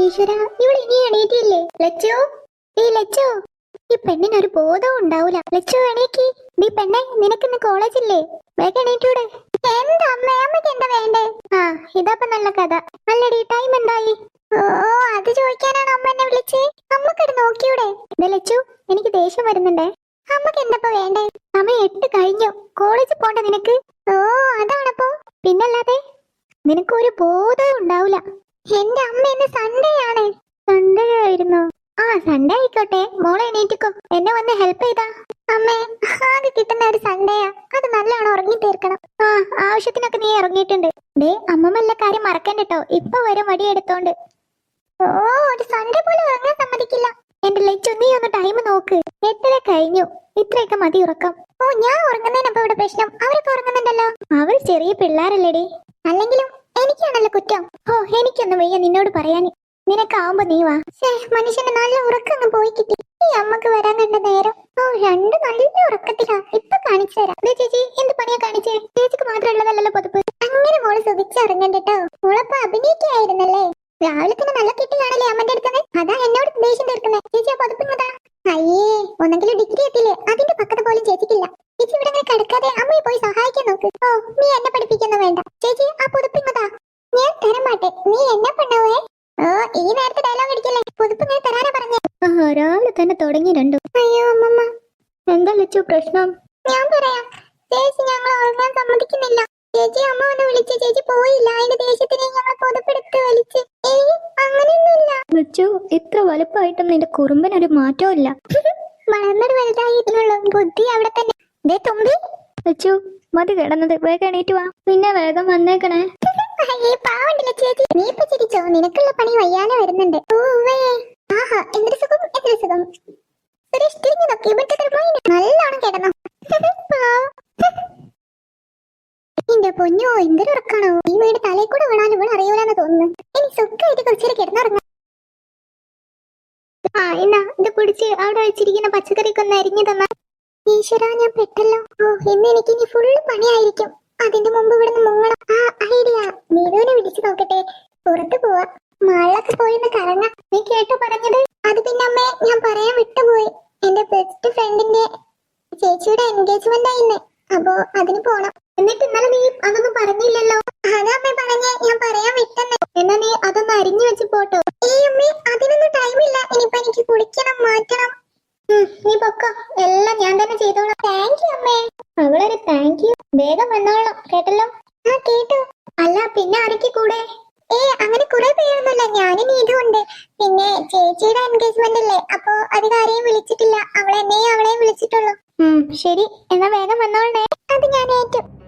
ഈശ്വര ഇവിടെ ഇനി എണീറ്റില്ലേ? ലച്ചോ? ഈ ലച്ചോ ഈ പെണ്ണിന് ഒരു ബോധവും ഉണ്ടാവൂല. ലച്ചോ എണീക്കി. നീ പെണ്ണെ നിനക്കിന്ന് കോളേജില്ലേ വേഗം എണീറ്റൂടെ. എന്താ എന്താ വേണ്ടേ? ആ ഇതാപ്പ നല്ല കഥ. അല്ലടി ടൈം എന്തായി? ഓ അത് ചോദിക്കാനാണ് അമ്മ എന്നെ വിളിച്ചേ. അമ്മക്കത് നോക്കിയൂടെ? ദേ ലച്ചു എനിക്ക് ദേഷ്യം വരുന്നുണ്ടേ. അമ്മയ്ക്ക് എന്തപ്പോ വേണ്ടേ? സമയം എട്ട് കഴിഞ്ഞു. കോളേജിൽ പോണ്ട നിനക്ക്? ഓ അതാണപ്പോ. പിന്നല്ലാതെ നിനക്ക് ഒരു ബോധവും ഉണ്ടാവില്ല എന്റെ അമ്മ ഇന്ന് സൺഡേ ആണ്. സൺഡേ ആയിരുന്നു. ആ സൺഡേ ആയിക്കോട്ടെ. മോളെ എണീറ്റിക്കോ. എന്നെ വന്ന് ഹെൽപ്പ് ചെയ്താ. അമ്മേ ആകെ കിട്ടുന്ന ഒരു സൺഡേയാ അത് നല്ലോണം ഉറങ്ങി തീർക്കണം. ആ ആവശ്യത്തിനൊക്കെ നീ ഇറങ്ങിയിട്ടുണ്ട്. ദേ അമ്മമ്മല്ല കാര്യം മറക്കണ്ടട്ടോ ഇപ്പൊ വരും മടി എടുത്തോണ്ട് ഓ ഒരു സൺഡേ പോലും ഉറങ്ങാൻ സമ്മതിക്കില്ല. എന്റെ ലച്ചു നീ ഒന്ന് ടൈം നോക്ക്. എത്ര കഴിഞ്ഞു. ഇത്രയൊക്കെ മതി ഉറക്കം. ഓ ഞാൻ ഉറങ്ങുന്നതിനപ്പോ ഇവിടെ പ്രശ്നം. അവരൊക്കെ ഉറങ്ങുന്നുണ്ടല്ലോ. അവർ ചെറിയ പിള്ളേരല്ലേടി. അല്ലെങ്കിലും എനിക്കാണല്ലോ കുറ്റം. ഓ എനിക്കൊന്നും വയ്യ നിന്നോട് പറയാൻ. നിനക്കാവുമ്പോ നീ വാ. ശ്ശേ, മനുഷ്യന്റെ നല്ല ഉറക്കം പോയി കിട്ടി. ഈ അമ്മയ്ക്ക് വരാൻ കണ്ട നേരം. ഓ രണ്ട് നല്ല ഉറക്കത്തിലാ. ഇപ്പൊ കാണിച്ചു തരാം. ചേച്ചി എന്ത് പണിയാ കാണിച്ചേ? ചേച്ചിക്ക് മാത്രമുള്ളതല്ലല്ലോ പൊതുപ്പ്. അങ്ങനെ മോൾ സുഖിച്ചിറങ്ങണ്ടോ മോളപ്പൊ അഭിനയിക്കായിരുന്നല്ലേ? രാവിലെ തന്നെ നല്ല കിട്ടിയാണല്ലേ അമ്മന്റെ അടുത്തത്? അതാ എന്നോട് ദേഷ്യം തീർക്കുന്നത് ചേച്ചി ആ പതുപ്പിങ്ങതാ അയ്യേ ഒന്നെങ്കിലും ഡിഗ്രി എത്തിയില്ലേ അതിന്റെ പക്കത്ത് പോലും ചേച്ചിക്കില്ല ചേച്ചി ഇവിടെ അങ്ങനെ കിടക്കാതെ അമ്മയെ പോയി സഹായിക്കാൻ നോക്ക്. ഓ നീ എന്നെ പഠിപ്പിക്കുന്ന വേണ്ട. ചേച്ചി ആ പുതുപ്പിങ്ങതാ ഞാൻ തരാൻ മാട്ടെ നീ എന്നെ പെണ്ണവേ ഓ ഈ നേരത്തെ ഡയലോഗ് അടിക്കല്ലേ? പുതുപ്പ് ഇങ്ങനെ തരാനാ പറഞ്ഞേ. രാവിലെ തന്നെ തുടങ്ങി രണ്ടു. അയ്യോ അമ്മമ്മ. എന്താ ലച്ചു പ്രശ്നം? ഞാൻ പറയാം. ചേച്ചി ഞങ്ങൾ ഉറങ്ങാൻ സമ്മതിക്കുന്നില്ല. ചേച്ചി അമ്മ ഒന്ന് വിളിച്ച് ചേച്ചി പോയില്ല. അതിന്റെ ദേഷ്യത്തിന് ഞങ്ങൾ പുതുപ്പെടുത്ത് വലിച്ച്. ഏയ് അങ്ങനെയൊന്നുമില്ല. ലച്ചു ഇത്ര വലുപ്പമായിട്ടും നിന്റെ കുറുമ്പനൊരു മാറ്റവും ഇല്ല. വളർന്നത് ഇതിനുള്ള. ബുദ്ധി അവിടെ തന്നെ. ദേ തുമ്പി. ലച്ചു മതി കിടന്നത്. വേഗം എണീറ്റ് വാ. പിന്നെ വേഗം വന്നേക്കണേ. പാവണ്ടില്ല ചേച്ചി? നീ നിനക്കുള്ള പണി വയ്യാതെ വരുന്നുണ്ട്. ആഹാ സുഖം സുഖം. നല്ലോണം. എന്റെ പൊന്നോ എന്തൊരു ഉറക്കാണോ? ഈ വീട് തലയിൽ കൂടെ വീണാലും ഇവിടെ അറിയൂലെന്ന് തോന്നുന്നു. ഇനി സുഖമായിട്ട് കുറച്ചേരം കിടന്നുറങ്ങാം. ആ എന്നാ ഇത് പിടിച്ച് അവിടെ വെച്ചിരിക്കുന്ന പച്ചക്കറിക്കൊന്ന് അരിഞ്ഞു തന്നാ ഈശ്വരാ ഞാൻ പെട്ടല്ലോ. ഓ ഇന്ന് എനിക്ക് ഇനി ഫുള്ള് പണിയായിരിക്കും. അതിന്റെ മുമ്പ് ഇവിടെ മുങ്ങണം ആ ഐഡിയ. നീതുവിനെ വിളിച്ചു നോക്കട്ടെ. പുറത്തു പോവാ. മഴയൊക്കെ പോയി ഒന്ന് നീ കേട്ടോ പറഞ്ഞത്? അത് പിന്നെ അമ്മേ ഞാൻ പറയാൻ വിട്ടുപോയി. എന്റെ ബെസ്റ്റ് ഫ്രണ്ടിന്റെ ചേച്ചിയുടെ എൻഗേജ്മെന്റ് ആയിന്ന് അപ്പോ അതിന് പോണം. എന്നിട്ട് ഇന്നലെ നീ അതൊന്നും പറഞ്ഞില്ലല്ലോ. അതാ അമ്മേ പറഞ്ഞേ ഞാൻ പറയാൻ വിട്ടെന്ന്. എന്നാ നീ അതൊന്ന് അരിഞ്ഞു വെച്ച് പോട്ടോ. നീ പൊക്കോ. എല്ലാം ഞാൻ തന്നെ ചെയ്തോളാം. താങ്ക് യു അമ്മേ. അവളൊരു താങ്ക് യു വേഗം വന്നോളാം. കേട്ടല്ലോ? ആ കേട്ടു. അല്ല പിന്നെ ആരൊക്കെ കൂടെ? ഏ അങ്ങനെ കുറെ പേരൊന്നുമില്ല. ഞാനും നീതുണ്ട് പിന്നെ ചേച്ചിയുടെ എൻഗേജ്മെന്റ് അല്ലേ അപ്പോ അധികം ആരെയും വിളിച്ചിട്ടില്ല. അവളെന്നെയും അവളെയും വിളിച്ചിട്ടുള്ളൂ. ശരി. എന്നാ വേഗം വന്നോളണേ. അത് ഞാൻ ഏറ്റു.